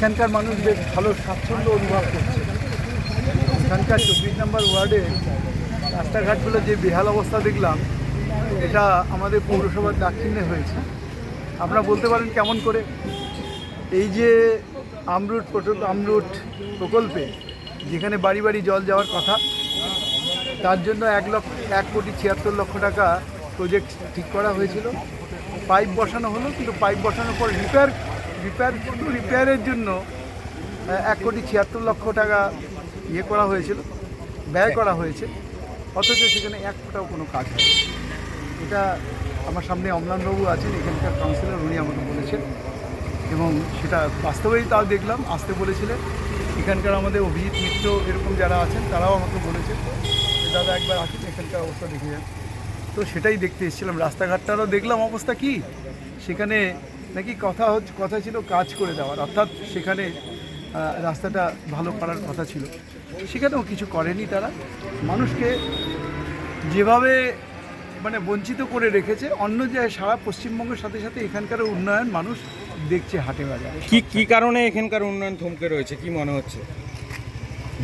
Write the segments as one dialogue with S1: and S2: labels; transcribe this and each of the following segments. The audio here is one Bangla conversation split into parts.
S1: এখানকার মানুষ বেশ ভালো স্বাচ্ছন্দ্য অনুভব করছে। এখানকার চব্বিশ নম্বর ওয়ার্ডে রাস্তাঘাটগুলো যে বেহাল অবস্থা দেখলাম, এটা আমাদের পৌরসভার দাক্ষিণ্যে হয়েছে। আপনারা বলতে পারেন কেমন করে? এই যে আমরুট আমরুট প্রকল্পে যেখানে বাড়ি বাড়ি জল যাওয়ার কথা, তার জন্য এক লক্ষ, এক কোটি ছিয়াত্তর লক্ষ টাকা প্রজেক্ট ঠিক করা হয়েছিল। পাইপ বসানো হলো, কিন্তু পাইপ বসানোর পর রিপেয়ার রিপেয়ার শুধু রিপেয়ারের জন্য এক কোটি ছিয়াত্তর লক্ষ টাকা ইয়ে করা হয়েছিল, ব্যয় করা হয়েছে, অথচ সেখানে এক ফোটাও কোনো কাজ হয়নি। এটা আমার সামনে অম্লানবাবু আছেন, এখানকার কাউন্সিলর উনি আমাকে বলেছেন, এবং সেটা বাস্তবেই তাও দেখলাম, আসতে বলেছিলেন। এখানকার আমাদের অভিজিৎ মিত্র এরকম যারা আছেন, তারাও আমাকে বলেছেন দাদা একবার আসুন, এখানকার অবস্থা দেখে যান। তো সেটাই দেখতে এসেছিলাম। রাস্তাঘাটটারও দেখলাম অবস্থা কি? সেখানে নাকি কথা হচ্ছে কথা ছিল কাজ করে দেওয়ার অর্থাৎ সেখানে রাস্তাটা ভালো করার কথা ছিল। সেখানেও কিছু করেনি তারা। মানুষকে যেভাবে মানে বঞ্চিত করে রেখেছে অন্য জায়গায় সারা পশ্চিমবঙ্গের সাথে সাথে এখানকার উন্নয়ন মানুষ দেখছে হাটে বাজারে।
S2: কি কি কারণে এখানকার উন্নয়ন থমকে রয়েছে? কি মনে হচ্ছে?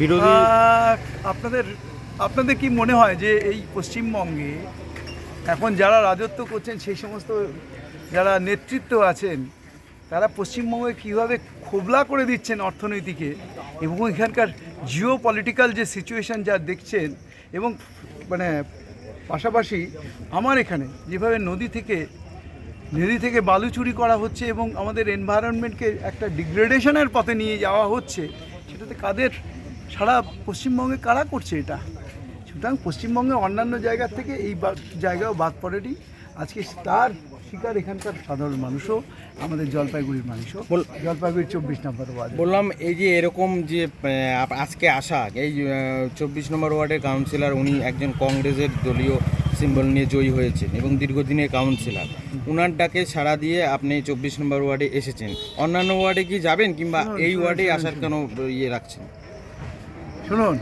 S2: বিরোধী
S1: আপনাদের আপনাদের কি মনে হয় যে এই পশ্চিমবঙ্গে এখন যারা রাজত্ব করছেন, সেই সমস্ত যারা নেতৃত্ব আছেন, তারা পশ্চিমবঙ্গে কীভাবে খোবলা করে দিচ্ছেন অর্থনীতিকে এবং এখানকার জিও পলিটিক্যাল যে সিচুয়েশন যা দেখছেন এবং মানে পাশাপাশি আমার এখানে যেভাবে নদী থেকে নদী থেকে বালু চুরি করা হচ্ছে এবং আমাদের এনভায়রনমেন্টকে একটা ডিগ্রেডেশনের পথে নিয়ে যাওয়া হচ্ছে, সেটাতে কাদের সারা পশ্চিমবঙ্গে কারা করছে এটা? সুতরাং পশ্চিমবঙ্গের অন্যান্য জায়গার থেকে এই জায়গাও বাদ পড়েনি। আজকে তার শিকার এখানকার সাধারণ মানুষও আমাদের জলপাইগুড়ির মানুষও। জলপাইগুড়ির চব্বিশ নম্বর ওয়ার্ড।
S2: বললাম এই যে এরকম যে আজকে আসা এই চব্বিশ নম্বর ওয়ার্ডের কাউন্সিলর উনি একজন কংগ্রেসের দলীয় সিম্বল নিয়ে জয়ী হয়েছেন এবং দীর্ঘদিনের কাউন্সিলর। উনার ডাকে সাড়া দিয়ে আপনি চব্বিশ নম্বর ওয়ার্ডে এসেছেন। অন্যান্য ওয়ার্ডে কি যাবেন কিংবা এই ওয়ার্ডে আসার কেন ইয়ে রাখছেন?
S1: শুনুন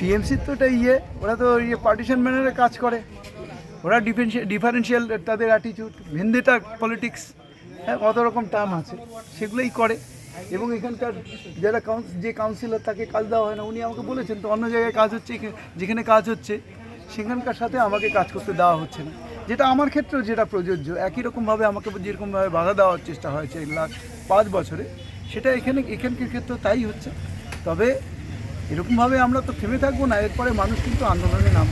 S1: টিএমসির তো এটা ইয়ে ওরা তো ইয়ে পার্টিশন ম্যানারে কাজ করে। ওরা ডিফারেন্সিয়াল তাদের অ্যাটিটিউড ভেন্দেটা পলিটিক্স হ্যাঁ কত রকম টার্ম আছে, সেগুলোই করে। এবং এখানকার যারা কাউন্স যে কাউন্সিলর তাকে কাজ দেওয়া হয় না, উনি আমাকে বলেছেন, তো অন্য জায়গায় কাজ হচ্ছে যেখানে কাজ হচ্ছে, সেখানকার সাথে আমাকে কাজ করতে দেওয়া হচ্ছে না। যেটা আমার ক্ষেত্রেও যেটা প্রযোজ্য, একই রকমভাবে আমাকে যেরকমভাবে বাধা দেওয়ার চেষ্টা হয়েছে লাখ পাঁচ বছরে, সেটা এখানে এখানকার ক্ষেত্রেও তাই হচ্ছে। তবে এরকমভাবে আমরা তো থেমে থাকব না এরপরে মানুষ কিন্তু আন্দোলনে নাম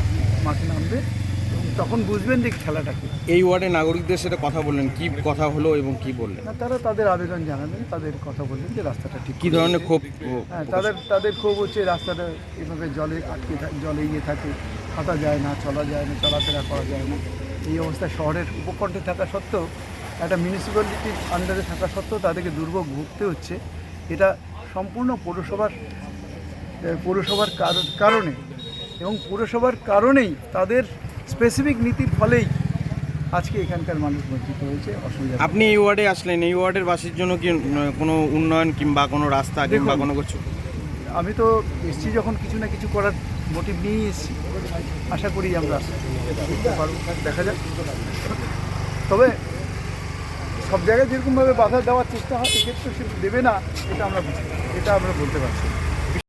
S1: মাঠে নামবে। তখন বুঝবেন যে খেলাটা কি।
S2: এই ওয়ার্ডে নাগরিকদের সাথে কথা বললেন কি কথা হলো এবং কি বললেন?
S1: না তারা তাদের আবেদন জানাবেন তাদের কথা বললেন যে রাস্তাটা ঠিক
S2: কী ধরনের ক্ষোভ
S1: হ্যাঁ তাদের তাদের খুব হচ্ছে রাস্তাটা এভাবে জলে আটকে থাকে জলে ইয়ে থাকে হাঁটা যায় না চলা যায় না চলাফেরা করা যায় না। এই অবস্থায় শহরের উপকণ্ঠে থাকা সত্ত্বেও একটা মিউনিসিপ্যালিটির আন্ডারে থাকা সত্ত্বেও তাদেরকে দুর্ভোগ ভুগতে হচ্ছে। এটা সম্পূর্ণ পৌরসভার পৌরসভার কার- কারণে। এবং পৌরসভার কারণেই তাদের স্পেসিফিক নীতির ফলেই আজকে এখানকার মানুষ বঞ্চিত হয়েছে অসুবিধা
S2: আপনি এই ওয়ার্ডে আসলেন এই ওয়ার্ডের বাসীর জন্য কি কোনো উন্নয়ন কিংবা কোনো রাস্তা কিংবা। কোনো কিছু?
S1: আমি তো এসছি যখন কিছু না কিছু করার মোটিভ নিয়েই এসছি। আশা করি আমরা দেখা যাক। তবে সব জায়গায় যেরকমভাবে বাধা দেওয়ার চেষ্টা হয় এক্ষেত্রে সে দেবে না এটা আমরা বুঝি এটা আমরা বলতে পারছি